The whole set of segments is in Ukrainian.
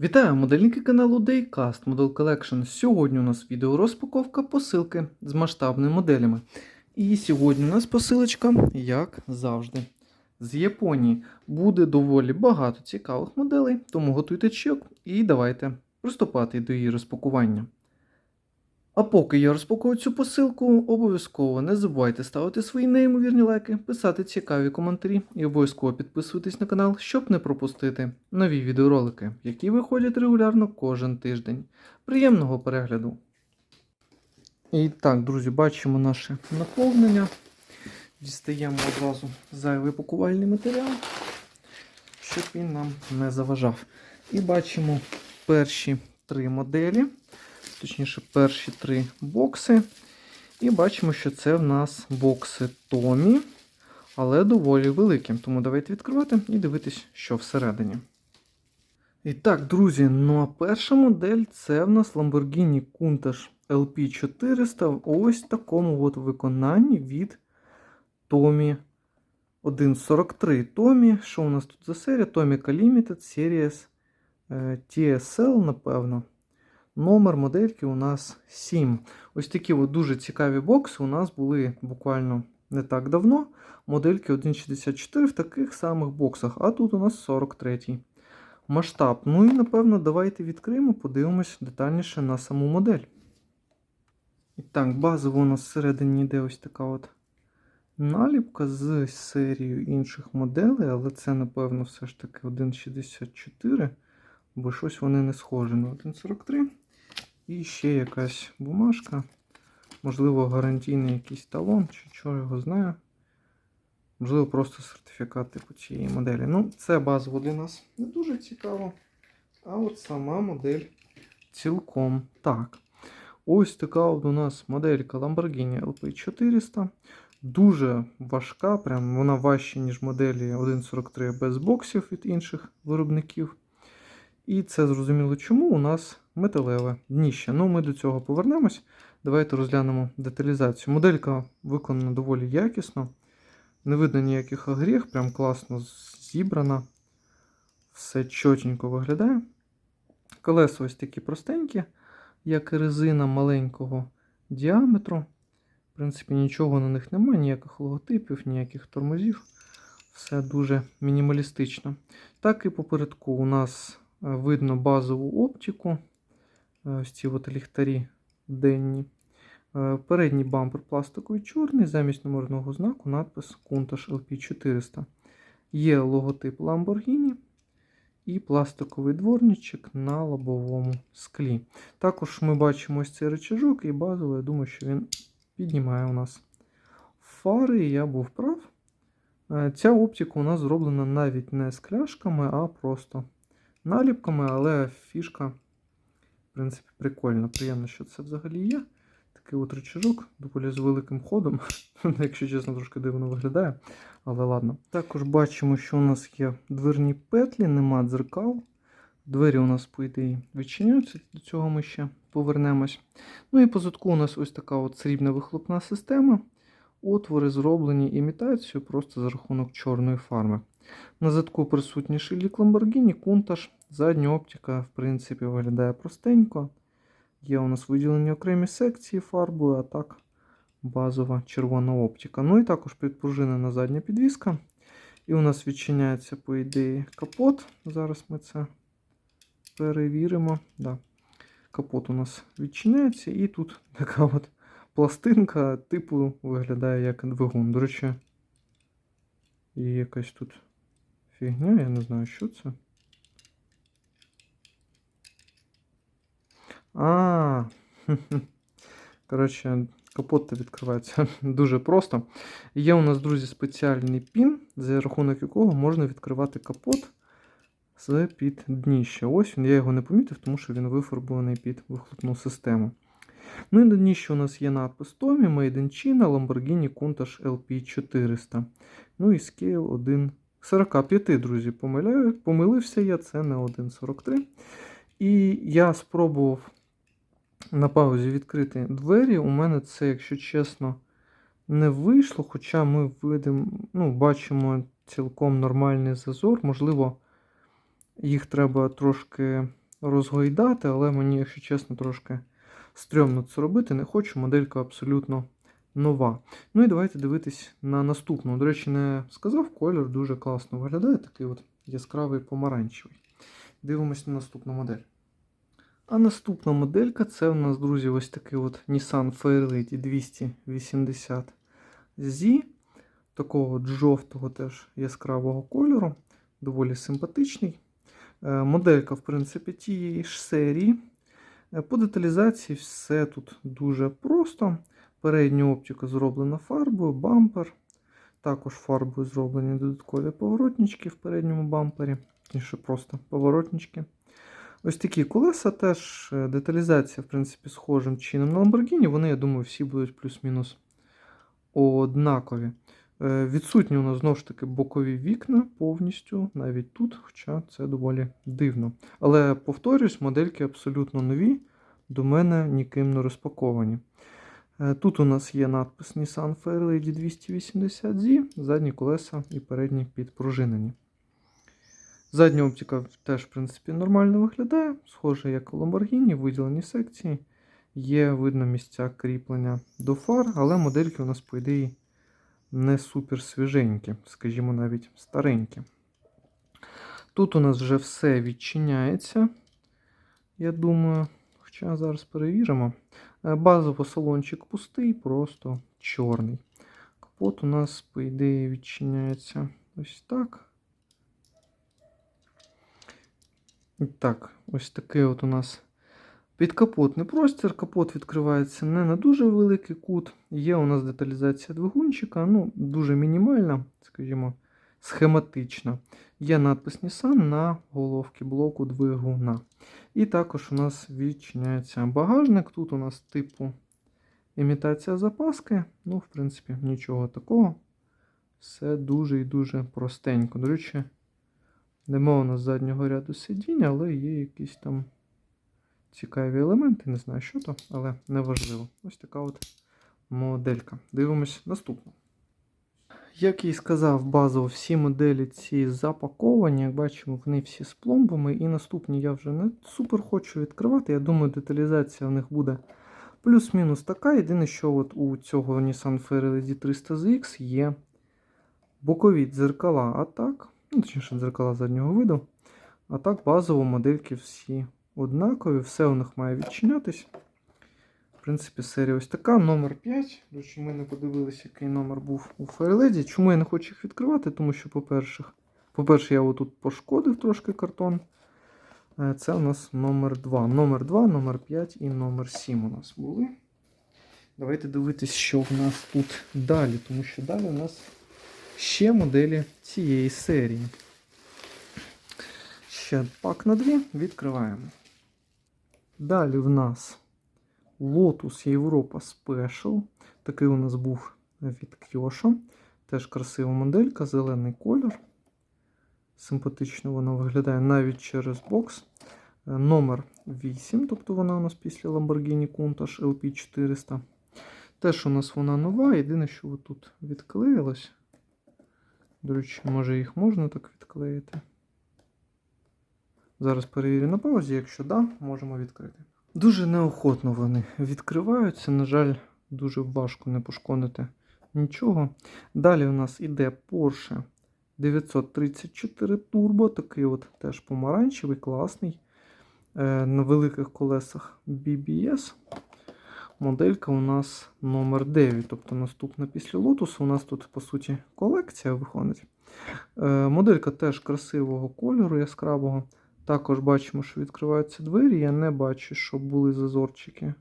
Вітаю модельники каналу Daycast Model Collection. Сьогодні у нас відео розпаковка посилки з масштабними моделями. І сьогодні у нас посилочка, як завжди, з Японії. Буде доволі багато цікавих моделей, тому готуйте чек і давайте приступати до її розпакування. А поки я розпакую цю посилку, обов'язково не забувайте ставити свої неймовірні лайки, писати цікаві коментарі і обов'язково підписуйтесь на канал, щоб не пропустити нові відеоролики, які виходять регулярно кожен тиждень. Приємного перегляду! І так, друзі, бачимо наше наповнення. Дістаємо одразу зайвий пакувальний матеріал, щоб він нам не заважав. І бачимо перші три моделі точніше, перші три бокси. І бачимо, що це в нас бокси Томі, але доволі великі. Тому давайте відкривати і дивитись, що всередині. І так, друзі, ну а перша модель це в нас Lamborghini Countach LP400 в ось такому от виконанні від Tommy 1.43. Tommy, що у нас тут за серія? Tomica Limited Series TSL, напевно. Номер модельки у нас 7. Ось такі от дуже цікаві бокси у нас були буквально не так давно. Модельки 1.64 в таких самих боксах, а тут у нас 43 масштаб. Ну і напевно, давайте відкриємо, подивимось детальніше на саму модель. І так, базово у нас всередині йде ось така от наліпка з серією інших моделей, але це, напевно, все ж таки 1.64, бо щось вони не схожі на 1.43. І ще якась бумажка. Можливо, гарантійний якийсь талон, чи що його знаю. Можливо, просто сертифікат типу цієї моделі. Ну, це базово для нас не дуже цікаво. А от сама модель цілком так. Ось така от у нас моделька Lamborghini LP400. Дуже важка, прям вона важча, ніж моделі 1.43 без боксів від інших виробників. І це зрозуміло, чому у нас металеве дніще. Ну, ми до цього повернемось. Давайте розглянемо деталізацію. Моделька виконана доволі якісно. Не видно ніяких огріх, прям класно зібрана. Все чотенько виглядає. Колеса ось такі простенькі, як і резина маленького діаметру. В принципі, нічого на них немає, ніяких логотипів, ніяких тормозів. Все дуже мінімалістично. Так і попередку у нас видно базову оптику. Ось ці от ліхтарі денні. Передній бампер пластиковий чорний, замість номерного знаку надпис Countach LP400. Є логотип Lamborghini і пластиковий дворничок на лобовому склі. Також ми бачимо ось цей рычажок, і базово, я думаю, що він піднімає у нас фари, я був прав. Ця оптика у нас зроблена навіть не з кляшками, а просто наліпками, але фішка, в принципі, прикольна. Приємно, що це взагалі є. Такий от рычажок, доволі з великим ходом. Якщо чесно, трошки дивно виглядає. Але ладно. Також бачимо, що у нас є дверні петлі, нема дзеркал. Двері у нас, по ідеї, відчиняються, до цього ми ще повернемось. Ну і по задку у нас ось така от срібна вихлопна система. Отвори зроблені імітацією просто за рахунок чорної фарми. На задку присутній шильдик Lamborghini, Countach. Задня оптика, в принципі, виглядає простенько. Є у нас виділені окремі секції фарбою, а так базова червона оптика. Ну і також підпружинена задня підвіска. І у нас відчиняється, по ідеї, капот. Зараз ми це перевіримо. Да. Капот у нас відчиняється, і тут така от пластинка типу виглядає як двигун. До речі, є якась тут фігня, я не знаю, що це. А, коротше, капот відкривається дуже просто. Є у нас, друзі, спеціальний пін, за рахунок якого можна відкривати капот з під дніща. Ось він, я його не помітив, тому що він вифарбований під вихлопну систему. Ну і на дніщі у нас є надпис Tommy, Made in China, Lamborghini Countach LP400. Ну і Scale 1. 45, друзі, помиляю, помилився я, це не 1.43. І я спробував на паузі відкрити двері. У мене це, якщо чесно, не вийшло. Хоча ми видимо, ну, бачимо цілком нормальний зазор. Можливо, їх треба трошки розгойдати, але мені, якщо чесно, трошки стрьомно це робити. Не хочу, моделька абсолютно нова. Ну і давайте дивитись на наступну. До речі, не сказав, колір дуже класно виглядає, такий от яскравий помаранчевий. Дивимось на наступну модель. А наступна моделька це у нас, друзі, ось такий от Nissan Fairlady 280 Z. Такого жовтого теж яскравого кольору. Доволі симпатичний. Е, Моделька, в принципі, тієї ж серії. Е, По деталізації все тут дуже просто. Передня оптика зроблена фарбою, бампер. Також фарбою зроблені додаткові поворотнички в передньому бампері. Точніше, просто поворотнички. Ось такі колеса теж е, деталізація, в принципі, схожим чином на Lamborghini. Вони, я думаю, всі будуть плюс-мінус однакові. Е, Відсутні у нас знову ж таки бокові вікна повністю, навіть тут, хоча це доволі дивно. Але повторюсь, модельки абсолютно нові, до мене ніким не розпаковані. Е, Тут у нас є надпис Nissan Fairlady 280Z, задні колеса і передні підпружинені. Задня оптика теж, в принципі, нормально виглядає, схоже, як у Lamborghini, виділені секції. Є видно місця кріплення до фар, але модельки у нас, по ідеї, не супер свіженькі, скажімо, навіть старенькі. Тут у нас вже все відчиняється, я думаю, хоча зараз перевіримо. Е, Базово салончик пустий, просто чорний. Капот у нас, по ідеї, відчиняється ось так. І Так, ось такий от у нас підкапотний простір. Капот відкривається не на дуже великий кут. Є у нас деталізація двигунчика, ну, дуже мінімальна, скажімо, схематична. Є надпис Nissan на головці блоку двигуна. І також у нас відчиняється багажник. Тут у нас типу імітація запаски. Ну, в принципі, нічого такого. Все дуже і дуже простенько. До речі, нема у нас заднього ряду сидіння, але є якісь там цікаві елементи. Не знаю, що то, але неважливо. Ось така от моделька. Дивимось наступну. Як я і сказав, базово всі моделі ці запаковані. Як бачимо, вони всі з пломбами. І наступні я вже не супер хочу відкривати. Я думаю, деталізація в них буде плюс-мінус така. Єдине, що от у цього Nissan Fairlady 300ZX є бокові дзеркала. А так, точніше, дзеркала заднього виду. А так, базово модельки всі однакові, все у них має відчинятись. В принципі, серія ось така. Номер 5. До речі, ми не подивилися, який номер був у Fairlady. Чому я не хочу їх відкривати? Тому що, по-перше, по-перше, я отут пошкодив трошки картон. Е, Це у нас номер 2. Номер 2, номер 5 і номер 7 у нас були. Давайте дивитись, що в нас тут далі, тому що далі у нас ще моделі цієї серії. Ще пак на дві відкриваємо. Далі в нас Lotus Європа Special. Такий у нас був від Kyoto. Теж красива моделька, зелений колір. Симпатично вона виглядає навіть через бокс. Е, Номер 8, тобто вона у нас після Lamborghini Countach LP400. Теж у нас вона нова. Єдине, що тут відклеїлось. До речі, може їх можна так відклеїти. Зараз перевірю на паузі, якщо да, можемо відкрити. Дуже неохотно вони відкриваються. На жаль, дуже важко не пошкодити нічого. Далі у нас іде Porsche 934 Turbo, такий от теж помаранчевий, класний. Е, на великих колесах BBS. Моделька у нас номер 9, тобто наступна після Lotus. У нас тут, по суті, колекція виходить. Е, моделька теж красивого кольору, яскравого. Також бачимо, що відкриваються двері. Я не бачу, щоб були зазорчики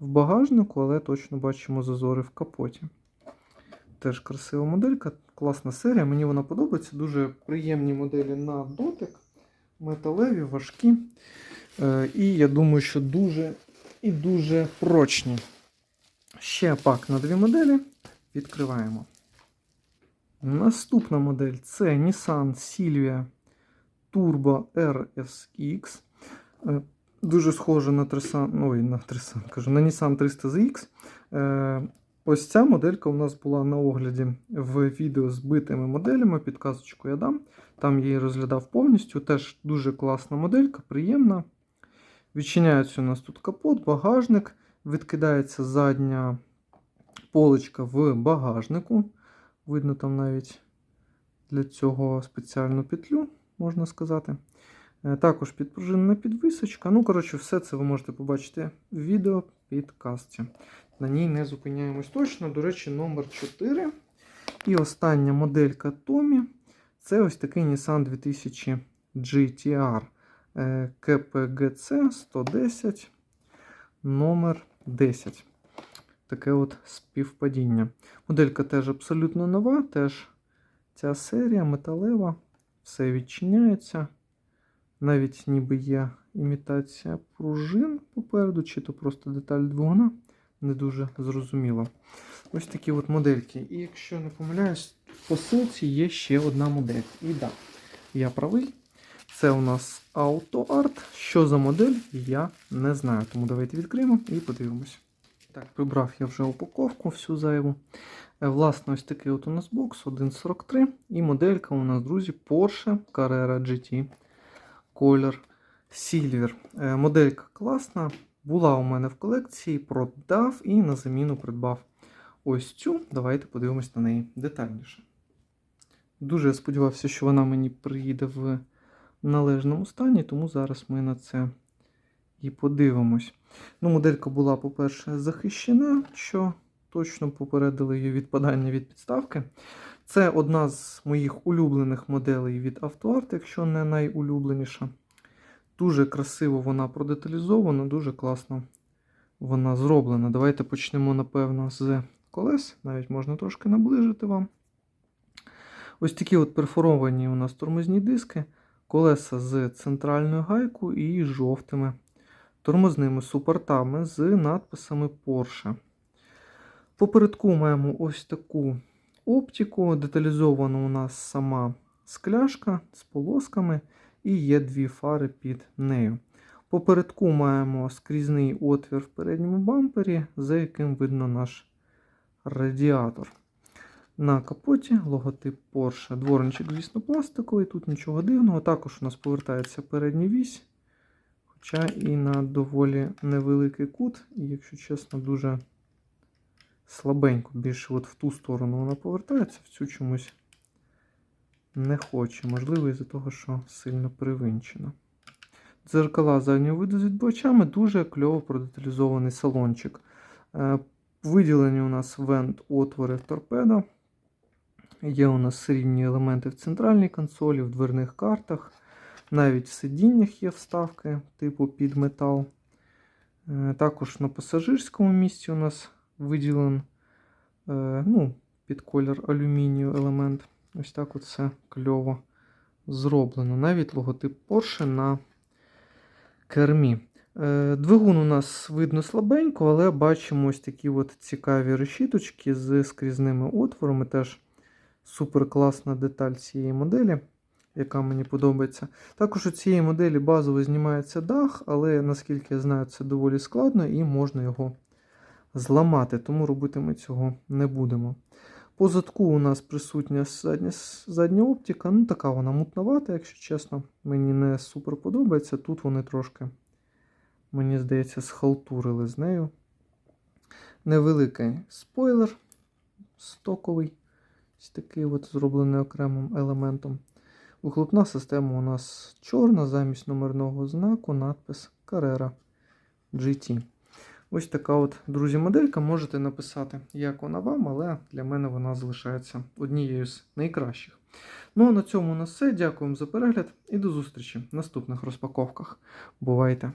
в багажнику, але точно бачимо зазори в капоті. Теж красива моделька, класна серія. Мені вона подобається. Дуже приємні моделі на дотик. Металеві, важкі. Е, і я думаю, що дуже і дуже прочні. Ще пак на дві моделі. Відкриваємо. Наступна модель це Nissan Silvia Turbo RSX. Е, Дуже схоже на Trisan, ой, на Trisan, кажу, на Nissan 300ZX. Е, Ось ця моделька у нас була на огляді в відео з битими моделями. Підказочку я дам. Там я її розглядав повністю. Теж дуже класна моделька, приємна. Відчиняється у нас тут капот, багажник, відкидається задня поличка в багажнику. Видно там навіть для цього спеціальну петлю, можна сказати. Е, Також підпружинена підвисочка. Ну, коротше, все це ви можете побачити в відео підкасті. На ній не зупиняємось точно. До речі, номер 4. І остання моделька Tommy. Це ось такий Nissan 2000 GTR е, KPGC 110 номер 10. Таке от співпадіння. Моделька теж абсолютно нова, теж ця серія металева, все відчиняється. Навіть ніби є імітація пружин попереду, чи то просто деталь двигуна. Не дуже зрозуміло. Ось такі от модельки. І якщо не помиляюсь, в посилці є ще одна модель. І да, я правий. Це у нас AutoArt. Що за модель, я не знаю. Тому давайте відкриємо і подивимось. Так, прибрав я вже упаковку всю зайву. Е, Власне, ось такий от у нас бокс 1.43. І моделька у нас, друзі, Porsche Carrera GT. Колір Silver. Е, Моделька класна. Була у мене в колекції, продав і на заміну придбав ось цю. Давайте подивимось на неї детальніше. Дуже я сподівався, що вона мені приїде в належному стані, тому зараз ми на це і подивимось. Ну, Моделька була, по-перше, захищена, що точно попередили її відпадання від підставки. Це одна з моїх улюблених моделей від AutoArt, якщо не найулюбленіша. Дуже красиво вона продеталізована, дуже класно вона зроблена. Давайте почнемо, напевно, з колес. Навіть можна трошки наближити вам. Ось такі от перфоровані у нас тормозні диски, колеса з центральною гайкою і жовтими тормозними супортами з надписами Porsche. Попередку маємо ось таку оптику. Деталізована у нас сама скляшка з полосками, і є дві фари під нею. Попередку маємо скрізний отвір в передньому бампері, за яким видно наш радіатор. На капоті логотип Porsche. Дворничок, звісно, пластиковий, тут нічого дивного. Також у нас повертається передня вісь, хоча і на доволі невеликий кут, і, якщо чесно, дуже слабенько. Більше от в ту сторону вона повертається, в цю чомусь не хоче. Можливо, із-за того, що сильно привинчена. Дзеркала заднього виду з відбивачами, дуже кльово продеталізований салончик. Е, Виділені у нас вент отвори торпеда. Є у нас рівні елементи в центральній консолі, в дверних картах. Навіть в сидіннях є вставки типу під метал. Е, Також на пасажирському місці у нас виділен е, ну, під колір алюмінію елемент. Ось так от все кльово зроблено. Навіть логотип Porsche на кермі. Е, Двигун у нас видно слабенько, але бачимо ось такі от цікаві решіточки з скрізними отворами. Теж супер класна деталь цієї моделі, яка мені подобається. Також у цієї моделі базово знімається дах, але наскільки я знаю, це доволі складно і можна його зламати, тому робити ми цього не будемо. По задку у нас присутня задня, задня оптика, ну така вона мутновата, якщо чесно. Мені не супер подобається. Тут вони трошки, мені здається, схалтурили з нею. Невеликий спойлер стоковий, ось такий от зроблений окремим елементом. Вихлопна система у нас чорна, замість номерного знаку надпис Carrera GT. Ось така от, друзі, моделька. Можете написати, як вона вам, але для мене вона залишається однією з найкращих. Ну а на цьому у нас все. Дякуємо за перегляд і до зустрічі в наступних розпаковках. Бувайте!